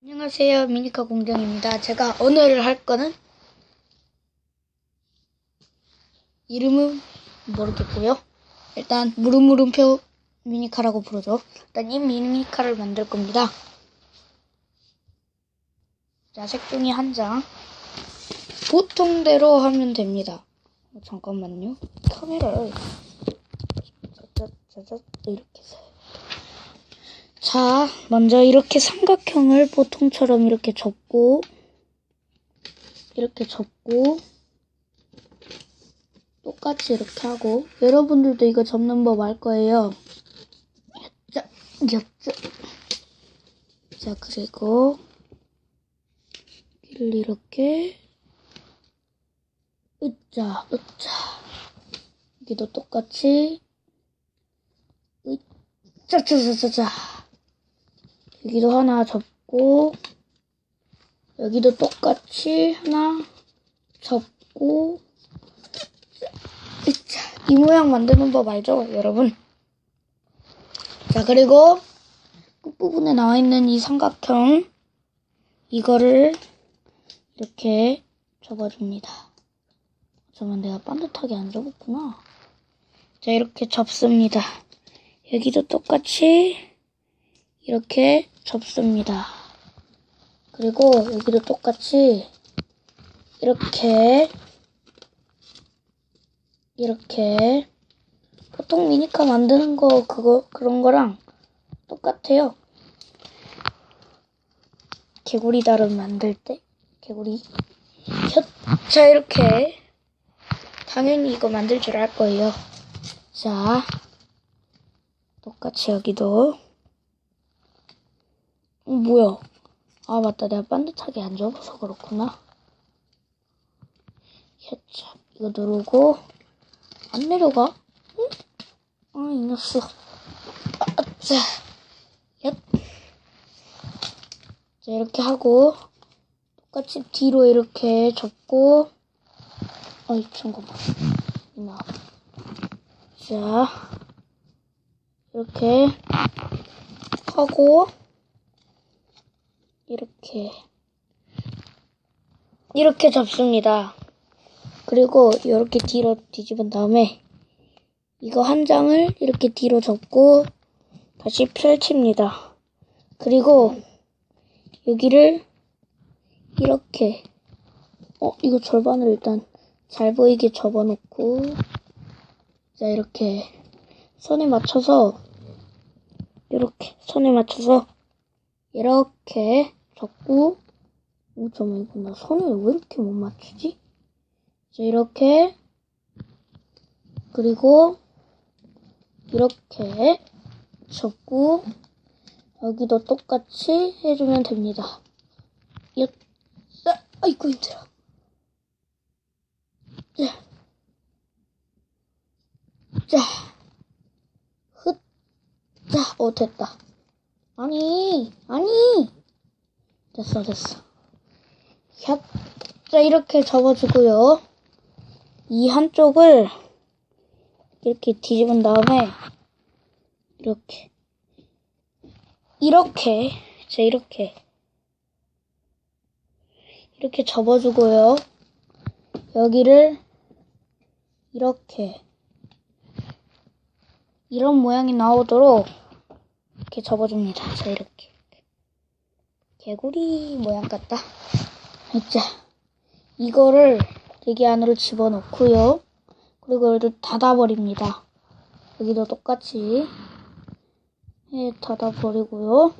안녕하세요. 미니카 공장입니다. 제가 오늘 할 거는 이름은 모르겠고요. 일단 무릎무름표 미니카라고 부르죠. 일단 이 미니카를 만들 겁니다. 자, 색종이 한 장. 보통대로 하면 됩니다. 어, 잠깐만요. 카메라를 짜자자자 이렇게 해서 자, 먼저 이렇게 삼각형을 보통처럼 이렇게 접고, 이렇게 접고, 똑같이 이렇게 하고, 여러분들도 이거 접는 법 알 거예요. 자, 엽자. 자, 그리고, 여기를 이렇게, 으짜, 으짜. 여기도 똑같이, 으짜 짜짜짜짜. 여기도 하나 접고 여기도 똑같이 하나 접고. 자, 이 모양 만드는 법 알죠 여러분? 자 그리고 끝부분에 나와 있는 이 삼각형 이거를 이렇게 접어줍니다. 잠깐만 내가 반듯하게 안 접었구나. 자 이렇게 접습니다. 여기도 똑같이 이렇게 접습니다. 그리고 여기도 똑같이 이렇게 이렇게 보통 미니카 만드는 거 그거 그런 거랑 똑같아요. 개구리 다름 만들 때 개구리 혀, 자 이렇게 당연히 이거 만들 줄 알 거예요. 자 똑같이 여기도 어, 뭐야? 아, 맞다. 내가 반듯하게 안 접어서 그렇구나. 혀차. 이거 누르고, 안 내려가? 응? 아, 이 녀석. 아, 자. 얏. 자, 이렇게 하고, 똑같이 뒤로 이렇게 접고, 어이, 잠깐만. 이마. 자. 이렇게 하고, 이렇게 이렇게 접습니다. 그리고 이렇게 뒤로 뒤집은 다음에 이거 한 장을 이렇게 뒤로 접고 다시 펼칩니다. 그리고 여기를 이렇게 어 이거 절반을 일단 잘 보이게 접어놓고 자 이렇게 선에 맞춰서 이렇게 선에 맞춰서 이렇게 잠깐만 이거 나 선을 왜 이렇게 못 맞추지? 자 이렇게 그리고 이렇게 접고 여기도 똑같이 해주면 됩니다. 여, 아, 아이고 힘들어. 자, 자, 흩, 자, 어 됐다. 아니, 아니. 됐어, 됐어. 샵. 자, 이렇게 접어주고요. 이 한쪽을 이렇게 뒤집은 다음에 이렇게 이렇게 자 이렇게 이렇게 접어주고요. 여기를 이렇게 이런 모양이 나오도록 이렇게 접어줍니다. 자 이렇게 개구리 모양 같다. 자 이거를 여기 안으로 집어넣고요. 그리고 여기를 닫아버립니다. 여기도 똑같이 예, 닫아버리고요.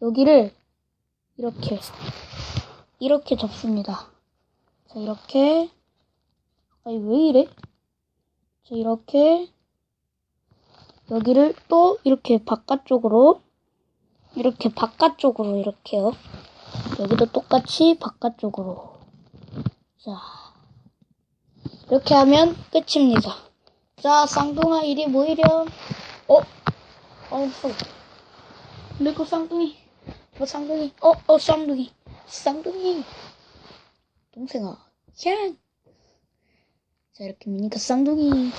여기를 이렇게 이렇게 접습니다. 자 이렇게 아니 왜 이래? 자 이렇게 여기를 또 이렇게 바깥쪽으로 이렇게 바깥쪽으로 이렇게요. 여기도 똑같이 바깥쪽으로 자 이렇게 하면 끝입니다. 자 쌍둥아 이리 모이렴. 어? 어, 내거 쌍둥이. 어, 쌍둥이. 어, 어, 쌍둥이. 쌍둥이. 동생아. 야. 자, 이렇게 미니카 쌍둥이.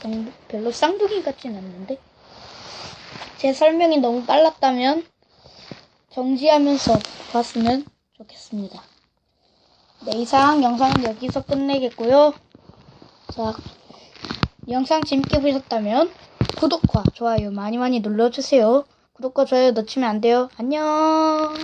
쌍- 별로 쌍둥이 같진 않는데. 제 설명이 너무 빨랐다면 정지하면서 봤으면 좋겠습니다. 네, 이상 영상은 여기서 끝내겠고요. 자, 영상 재밌게 보셨다면 구독과 좋아요 많이 많이 눌러주세요. 구독과 좋아요 놓치면 안 돼요. 안녕.